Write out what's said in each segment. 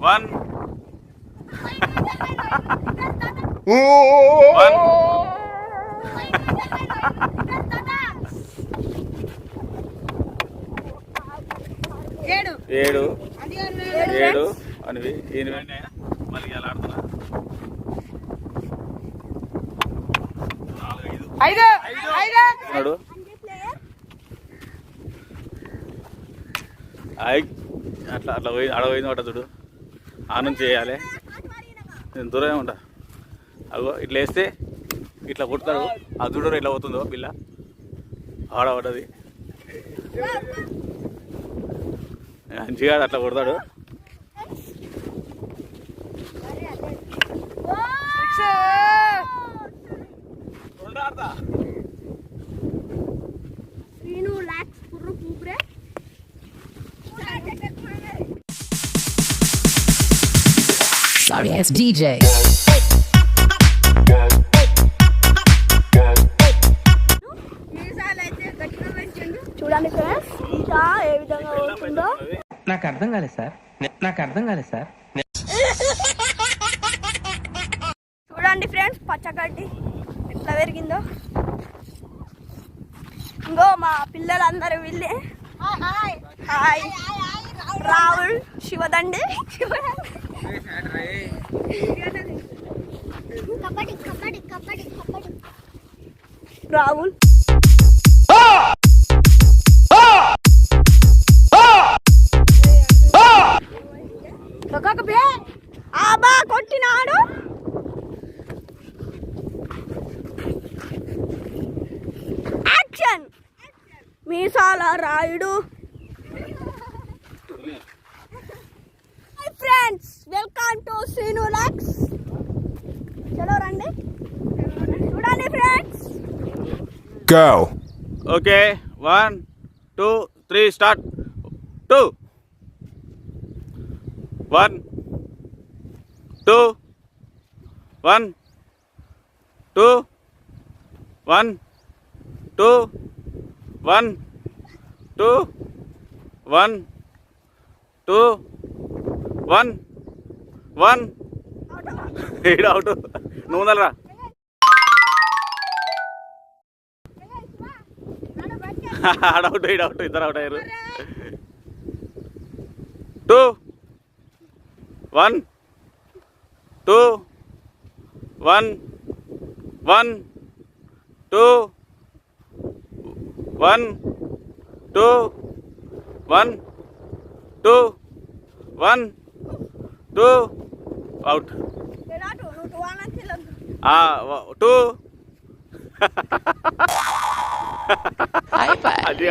One one ఏడు. ఏడు. అనివి ఎనిమిది మళ్ళీ ఎలా ఆడుతున్నా? ఐదు. ఐదు. అట్లా అట్లా పోయి ఆడ పోయింది ఒకట చూడు. ఆ చేయాలి. నేను దూరమే ఉంటా. అగో ఇట్లా వేస్తే ఇట్లా కొడతాడు ఆ చూడరు ఇట్లా పోతుందో పిల్ల. ఆడ పడ్డది మంచిగా అట్లా కొడతాడు. Yeah! Ass DJ. చూడండి ఫ్రెండ్స్ ఏ విధంగా అవుతుందో. నాకు అర్థం కాలేదు సార్. నాకు అర్థం కాలేదు సార్. చూడండి ఫ్రెండ్స్ పచ్చగడ్డి ఎట్లా పెరిగిందో. ఇంకో మా పిల్లలందరూ వీళ్ళే. హాయ్ రాహుల్ శివదండి. కబడ్డీ రాహుల్. ఒక్కొక్క ఆబా కొట్టినాడు. Action! Meesala Rayudu friends welcome to scene లాక్స్ చలో రండి చూడండి friends Go. Okay one two three start. Two. One two one two one two one two one two one one. ఏడు అవుట్ నువ్వు ఉండాలిరా. ఆడౌట్ ఈడ అవుట్ ఇద్దరు అవుట్ అయ్యారు. Two. One. Two. One. One. Two. One. Two. One. Two. One. Two. Out. Two. అది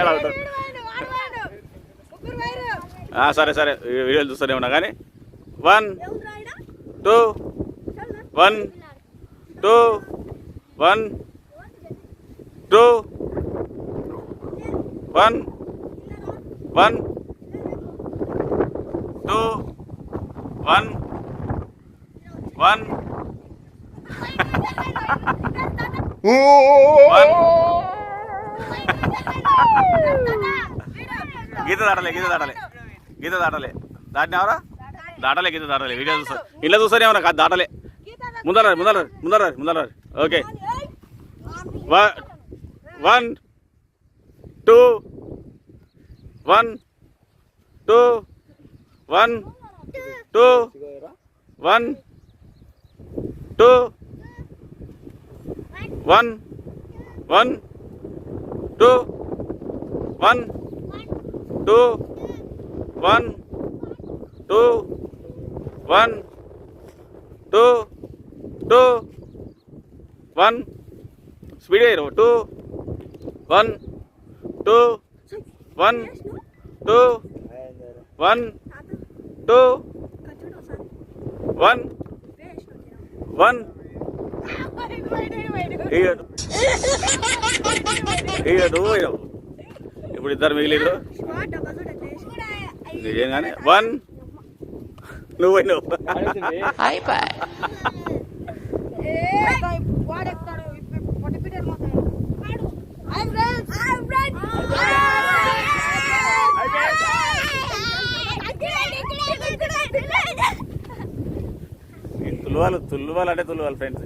wire ఆ, సరే సరే. వీడియోలు చూస్తూనే ఉన్నా కానీ. One two one two one two one one two one one గీత దాటలే గీత దాటలే. గీత దాటలే. దాటినావరా? దాటలే గీత దాటలే. వీడియో చూస్తా. ఇలా చూస్తానే ఏమన్నా కాదు దాటలే. ముందర ముందర ముందర ముందర okay. One two one two one two one two one one two one two one two one two two one. Speed అయ్యారు two one two one two one two one one ఇప్పుడు ఇద్దరు మిగిలిరు ఏం కానీ వన్ నువ్వు నువ్వు వాడెక్తాడు తుల్లువాలు తుల్లువాలు అంటే తుల్లువాలు friends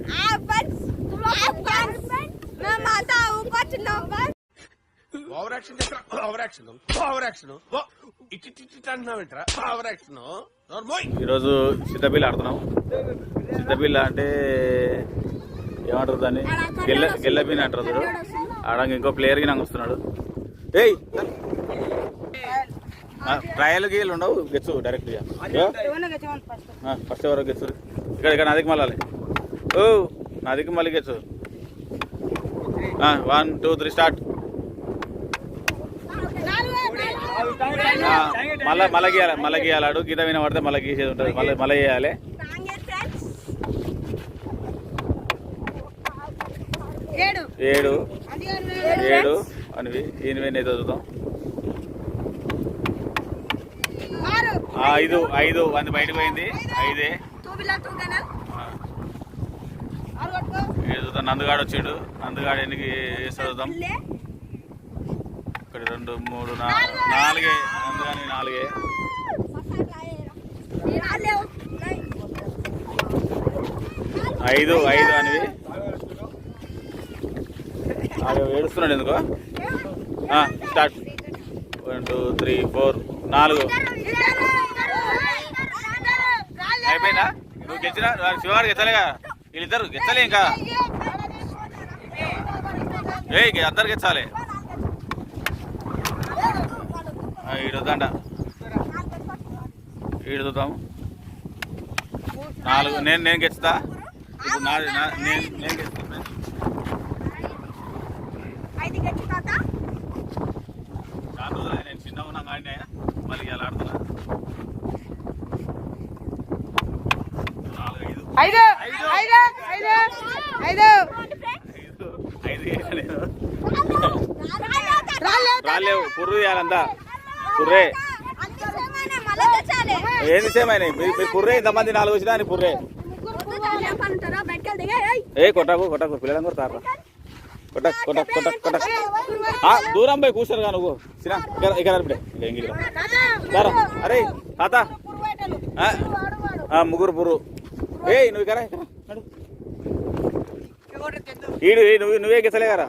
over action over action over action ఇట్టి ఇట్టి అంటున్నావేంట్రా ఓవర్ యాక్షన్ నోర్మోయ్ ఈరోజు సిద్ధపిల్ల ఆడుతున్నాం. సిద్ధపిల్ల అంటే ఏమంటారు దాన్ని? గెల్ల గెల్లపిన్ అంటారు చూడు. ఆడంగా ఇంకో ప్లేయర్కి నాకు వస్తున్నాడు ఏయ్ ట్రయల్ గీలు ఉండవు. గెచ్చు డైరెక్ట్ ఫస్ట్ ఎవరో గెచ్చు ఇక్కడ ఇక్కడ నాదికి మళ్ళీ ఓ నాదికి మళ్ళీ గెచ్చు. వన్ టూ త్రీ స్టార్ట్ మళ్ళీ మళ్ళీ గీయాలి మళ్ళీ గీయాలాడు గీత వినబడితే మళ్ళీ గీసేది ఉంటుంది. మళ్ళీ మళ్ళీ గీయాలి. ఏడు. ఏడు. అనివి ఎనిమిది ఎన్ని చదువుతాం? ఐదు ఐదు. అది బయటకు పోయింది. ఐదే. చదువుతాం నందుగాడు వచ్చిండు. నందుగాడు ఎన్నికి చదువుతాం ఒకటి రెండు మూడు నాలుగు నాలుగే. నందుగాని నాలుగే. ఐదు ఐదు అనివి. ఏడుస్తున్నాడు ఎందుకో? Start. One two three four నాలుగు. అయిపోయిందా? నువ్వు గెలిచినా? శివగాడు గెచ్చలేగా వీళ్ళిద్దరు గెచ్చలే ఇంకా. ఏ అందరు గెచ్చాలి. ఈడు వద్దంట ఈడు చూద్దాం. నాలుగు నేను నేను గెచ్చుతా. ఇప్పుడు నాది నా- నేను నేను గెలుస్తాను ఐదు గచ్చి తాత చాలా రోజులు నేను చిన్నగా ఉన్నా కానీ మళ్ళీ ఇలా ఆడుతున్నా. ఐదు. ఐదు ఐదు ఐదు ఐదు వేయలే నేను. రాలేదు రాలేవు. పుర్రు చేయాలంతా పుర్రే. ఏంది సేమ్ అయినాయి? మీరు పుర్రే ఇంతమంది నాలుగు వచ్చినా అని పుర్రే. ఏ కొట్టకు కొట్టకు. పిల్లలను కొడతారు కొట్టక్ కొట్టక్ కొట్టక్ కొట్టక్ ఆ, దూరం పోయి కూర్చోరు కా నువ్వు. సినా ఇక్కడ ఇక్కడ ఇప్పుడే ఇక్కడ ఇంగిలో. దారా అరే తాత. ముగ్గురు పుర్రు. ఏ నువ్వు ఇక్కడ ఇక్కడ. ఈడు ఈ నువ్వు నువ్వే గెచ్చలే కదా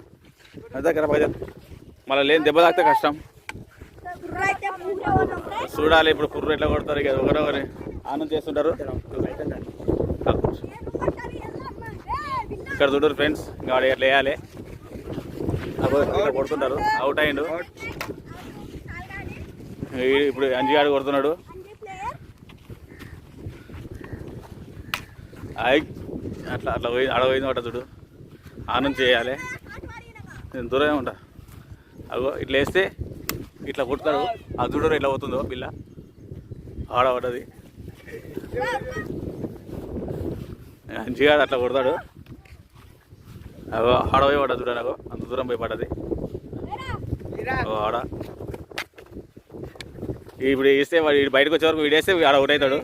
దగ్గర భజన్. మళ్ళీ లేని దెబ్బ తాకితే కష్టం. చూడాలి ఇప్పుడు కుర్రు ఎట్లా కొడతారు ఇక ఒకరొకరి. ఆనందం చేస్తుంటారు. ఇక్కడ చూడరు ఫ్రెండ్స్ ఇంకా వాడు ఎట్లా వేయాలి కొడుతుంటారు. అవుట్ అయ్యిండు ఈ- ఇప్పుడు అంజిగాడు కొడుతున్నాడు. అట్లా అట్లా పోయి అడగ పోయింది ఒకట చూడు. ఆనందం చేయాలి. నేను దూరమే ఉంటా. అగో ఇట్లా వేస్తే ఇట్లా కొడతాడు ఆ చూడరు ఎట్లా పోతుందో పిల్ల ఆడ పడ్డది. అంజిగాడు అట్లా కొడతాడు. అగో ఆడ పోయి పడ్డది చూడ నాకు. అంత దూరం పోయి పడ్డది. ఆడ. ఇప్పుడు వేస్తే వాడు బయటకు వచ్చే వరకు వీడు వేస్తే ఆడ అవుట్ అవుతాడు.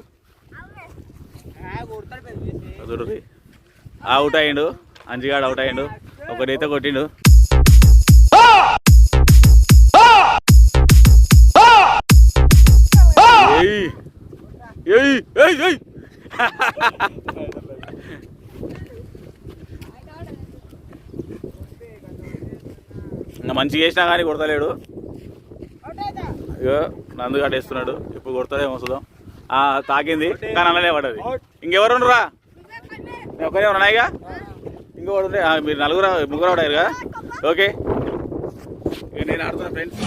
చూడు అవుట్ అయ్యిండు. అంజిగాడు అవుట్ అయ్యిండు. ఒకటైతే కొట్టిండు. ఏయ్ ఏయ్ ఏయ్ ఏయ్. ఇంకా మంచిగా వేసినా కానీ కొడతలేడు. ఇగో నందుగాడు వేస్తున్నాడు. ఇప్పుడు కొడతాడేమో చూద్దాం. ఆ తాకింది కానీ అనలే పడ్డది ఇంకెవరు ఉండరా నేను ఒక్కనే ఉన్నాయిగా? ఆ, మీరు నలుగురు ముగ్గురు ఆడారు కదా? ఓకే. ఇక నేను ఆడుతున్నా ఫ్రెండ్స్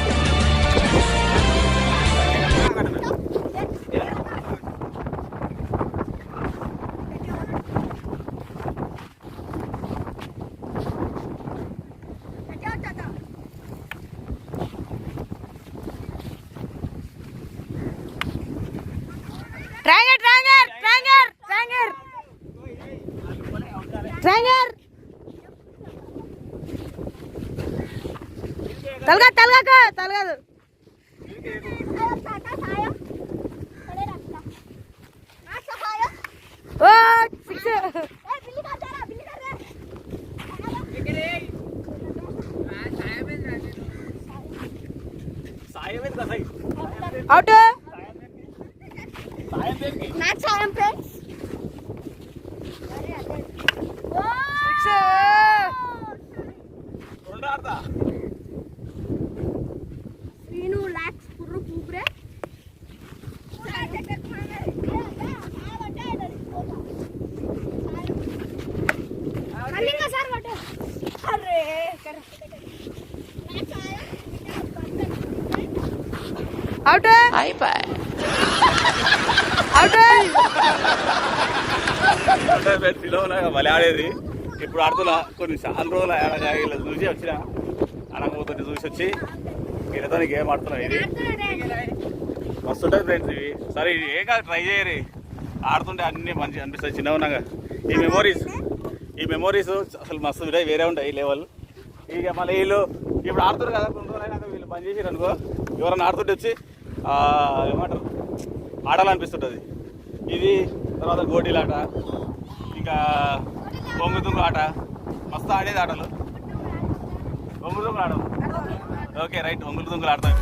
తలగా తలగాక తలగదు ఓ సిక్స్. అవుట్. నాకు సాయం ఫ్రెండ్స్ సిక్స్ అవుట్ అయిపోయి అవుట్ మళ్ళీ ఆడేది ఇప్పుడు ఆడుతున్నా కొన్ని చాలా రోజులు ఇలా చూసి వచ్చిన. అనకపోతుంది చూసి వచ్చి వీళ్ళతో గేమ్ ఆడుతున్నా ఇది. వస్తుంటుంది ఫ్రెండ్స్ ఇవి. సరే ఇది ఏం కాదు ట్రై చేయరు. ఆడుతుంటే అన్ని మంచిగా అనిపిస్తుంది. చిన్న ఉన్నాగా. ఈ మెమోరీస్ ఈ మెమోరీస్ అసలు మస్తు ఉంటాయి వేరే ఉంటాయి ఈ లెవెల్ ఇక మళ్ళీ వీళ్ళు ఇప్పుడు ఆడుతున్నారు కదా కొన్ని రోజులు వీళ్ళు పని చేసారు అనుకో ఎవరైనా ఆడుతుంటే వచ్చి ఏమంటారు ఆడాలనిపిస్తుంటుంది. ఇది తర్వాత గోటీలాట ఇంకా బొంగుతుంగు ఆట మస్తు ఆడేది ఆటలు. బొంగుతుంగులు ఆడవు. ఓకే రైట్ బొంగులు తుంగులు ఆడతాం.